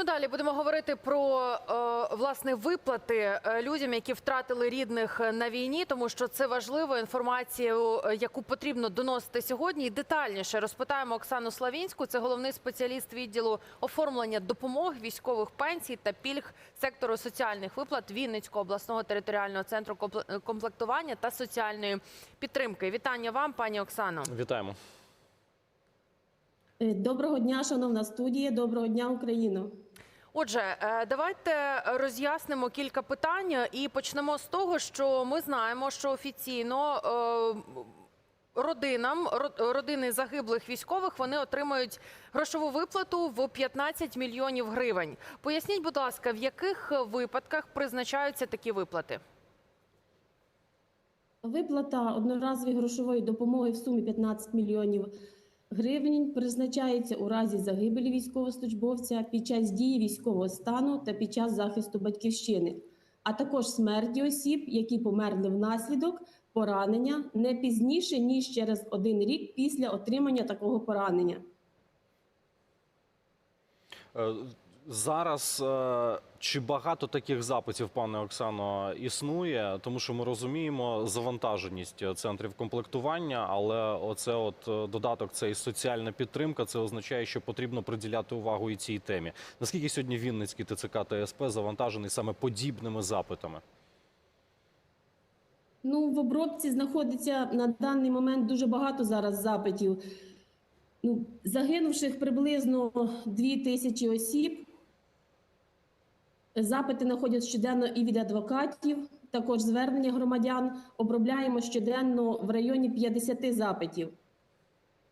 Ну далі будемо говорити про е, власне виплати е, людям, які втратили рідних е, на війні, тому що це важливо інформацію, яку потрібно доносити сьогодні. І детальніше розпитаємо Оксану Славінську. Це головний спеціаліст відділу оформлення допомог військових пенсій та пільг сектору соціальних виплат Вінницького обласного територіального центру компле- комплектування та соціальної підтримки. Вітання вам, пані Оксано. Вітаємо. Доброго дня, шановна студія. Доброго дня, Україно. Отже, е, давайте роз'яснимо кілька питань і почнемо з того, що ми знаємо, що офіційно е, родинам родини загиблих військових вони отримають грошову виплату в 15 мільйонів гривень. Поясніть, будь ласка, в яких випадках призначаються такі виплати? Виплата одноразової грошової допомоги в сумі 15 мільйонів гривень призначається у разі загибелі військовослужбовця під час дії військового стану та під час захисту батьківщини, а також смерті осіб, які померли внаслідок поранення не пізніше ніж через один рік після отримання такого поранення. Зараз е, чи багато таких запитів, пане Оксано, існує, тому що ми розуміємо завантаженість центрів комплектування, але оце от е, додаток, це і соціальна підтримка. Це означає, що потрібно приділяти увагу і цій темі. Наскільки сьогодні Вінницький ТЦК та СП завантажений саме подібними запитами? Ну, в обробці знаходиться на даний момент дуже багато зараз запитів. Ну, загинувших приблизно 2 тисячі осіб. Запити знаходять щоденно і від адвокатів, також звернення громадян. Обробляємо щоденно в районі 50 запитів.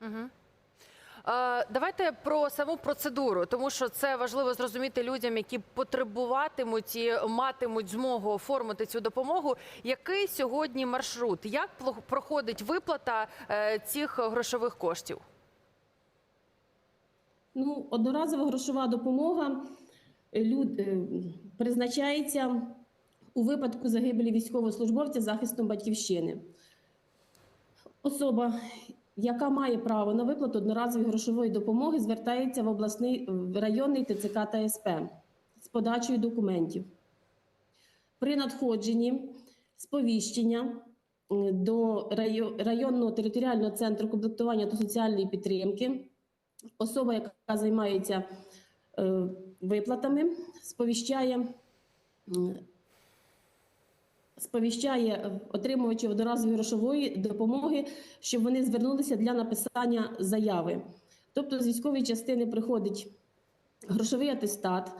Угу. Давайте про саму процедуру, тому що це важливо зрозуміти людям, які потребуватимуть і матимуть змогу оформити цю допомогу. Який сьогодні маршрут? Як проходить виплата е, цих грошових коштів? Ну, одноразова грошова допомога люд, е, призначається у випадку загибелі військовослужбовця захистом батьківщини. Особа, яка має право на виплату одноразової грошової допомоги, звертається в обласний в районний ТЦК та СП з подачею документів. При надходженні сповіщення е, до районного територіального центру комплектування та соціальної підтримки особа, яка займається е, виплатами, сповіщає, сповіщає отримувачів одноразової грошової допомоги, щоб вони звернулися для написання заяви. Тобто з військової частини приходить грошовий атестат,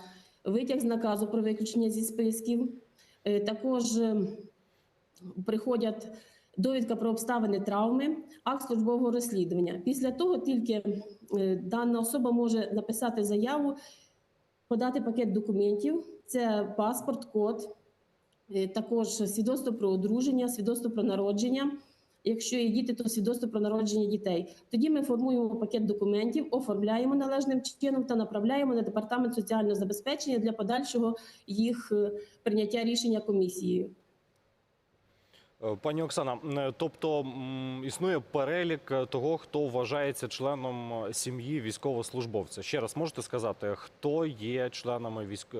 витяг з наказу про виключення зі списків. Е, Також приходять довідка про обставини травми, акт службового розслідування. Після того тільки е, дана особа може написати заяву, подати пакет документів: це паспорт, код, е, також свідоцтво про одруження, свідоцтво про народження. Якщо є діти, то свідоцтво про народження дітей. Тоді ми формуємо пакет документів, оформляємо належним чином та направляємо на департамент соціального забезпечення для подальшого їх е, прийняття рішення комісією. Е, Пані Оксана, е, тобто існує перелік е, того, хто вважається членом сім'ї військовослужбовця. Ще раз можете сказати, хто є членами військ...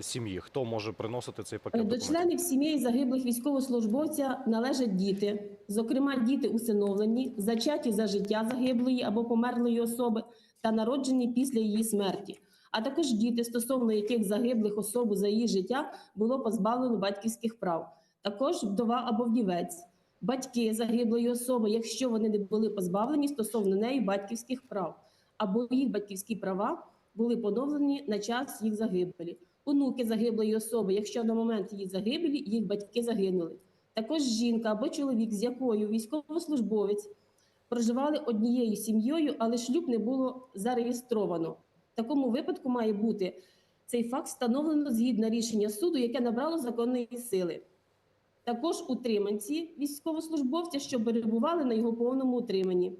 сім'ї, хто може приносити цей пакет До документів? членів сімей загиблих військовослужбовця належать діти, зокрема діти усиновлені, зачаті за життя загиблої або померлої особи та народжені після її смерті, а також діти, стосовно яких загиблих особу за її життя було позбавлено батьківських прав, також вдова або вдівець, батьки загиблої особи, якщо вони не були позбавлені стосовно неї батьківських прав, або їх батьківські права були поновлені на час їх загибелі онуки загиблої особи, якщо на момент її загибелі їх батьки загинули. Також жінка або чоловік, з якою військовослужбовець проживали однією сім'єю, але шлюб не було зареєстровано. В такому випадку має бути цей факт встановлено згідно рішення суду, яке набрало законної сили. Також утриманці військовослужбовця, що перебували на його повному утриманні.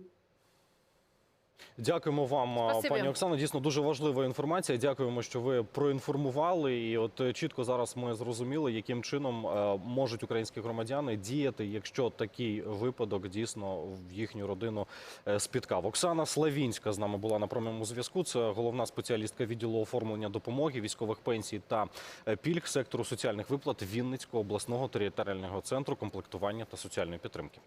Дякуємо вам, Спасибі. пані Оксано. Дійсно дуже важлива інформація. Дякуємо, що ви проінформували. І от е, чітко зараз ми зрозуміли, яким чином е, можуть українські громадяни діяти, якщо такий випадок дійсно в їхню родину е, спіткав. Оксана Славінська з нами була на прямому зв'язку. Це головна спеціалістка відділу оформлення допомоги, військових пенсій та пільг сектору соціальних виплат Вінницького обласного територіального центру комплектування та соціальної підтримки.